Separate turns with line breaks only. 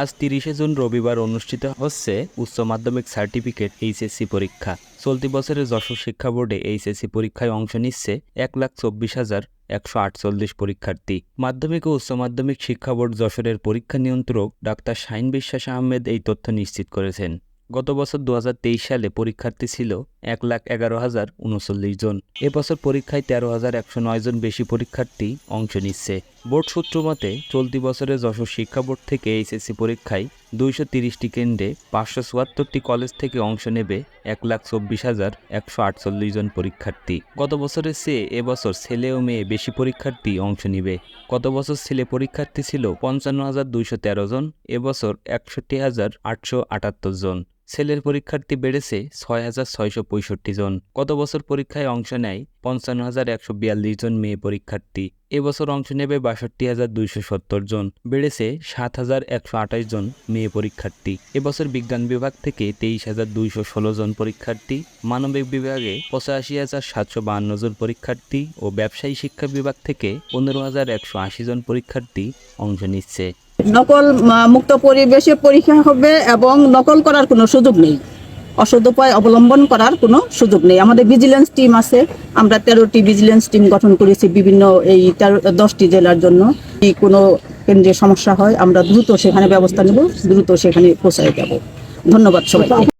আজ তিরিশে জুন রবিবার অনুষ্ঠিত হচ্ছে উচ্চ মাধ্যমিক সার্টিফিকেট এইচএসসি পরীক্ষা। চলতি বছরের যশোর শিক্ষা বোর্ডে এইচএসসি পরীক্ষায় অংশ নিচ্ছে এক লাখ চব্বিশ হাজার একশো আটচল্লিশ পরীক্ষার্থী। মাধ্যমিক ও উচ্চ মাধ্যমিক শিক্ষা বোর্ড যশোরের পরীক্ষা নিয়ন্ত্রক ডাক্তার শাহিন বিশ্বাস আহমেদ এই তথ্য নিশ্চিত করেছেন। গত বছর দু হাজার তেইশ সালে পরীক্ষার্থী ছিল এক লাখ এগারো হাজার উনচল্লিশ জন। এবছর পরীক্ষায় তেরো হাজার একশো নয় জন বেশি পরীক্ষার্থী অংশ নিচ্ছে। বোর্ড সূত্র মতে, চলতি বছরে যশোর শিক্ষা বোর্ড থেকে এইচএসসি পরীক্ষায় দুইশো তিরিশটি কেন্দ্রে পাঁচশো চুয়াত্তরটি কলেজ থেকে অংশ নেবে এক লাখ চব্বিশ হাজার একশো আটচল্লিশ জন পরীক্ষার্থী। গত বছরের চেয়ে এবছর ছেলে ও মেয়ে বেশি পরীক্ষার্থী অংশ নিবে। গত বছর ছেলে পরীক্ষার্থী ছিল পঞ্চান্ন হাজার দুইশো তেরো জন এবছর একষট্টি হাজার আটশো আটাত্তর জন। ছেলের পরীক্ষার্থী বেড়েছে ছয় হাজার ছয়শো পঁয়ষট্টি জন। গত বছর পরীক্ষায় অংশ নেয় পঞ্চান্ন হাজার একশো বিয়াল্লিশ জন মেয়ে পরীক্ষার্থী। এবছর অংশ নেবে বাষট্টি হাজার দুইশো সত্তর জন। বেড়েছে সাত হাজার একশো আঠাশ জন মেয়ে পরীক্ষার্থী। এবছর বিজ্ঞান বিভাগ থেকে তেইশ হাজার দুইশো ষোলো জন পরীক্ষার্থী। মানবিক বিভাগে পঁচাশি হাজার সাতশো বাহান্ন জন পরীক্ষার্থী ও ব্যবসায়ী শিক্ষা বিভাগ থেকে পনেরো হাজার একশো আশি জন পরীক্ষার্থী অংশ নিচ্ছে।
নকল মুক্ত পরিবেশে পরীক্ষা হবে এবং নকল করার কোনো সুযোগ নেই। অসদুপায় উপায় অবলম্বন করার কোনো সুযোগ নেই। আমাদের ভিজিলেন্স টিম আছে। আমরা তেরোটি ভিজিলেন্স টিম গঠন করেছি বিভিন্ন এই তেরো, দশটি জেলার জন্য। কি কোনো কেন্দ্রে সমস্যা হয়, আমরা দ্রুত সেখানে ব্যবস্থা নেব, দ্রুত সেখানে পৌঁছায় যাব। ধন্যবাদ সবাই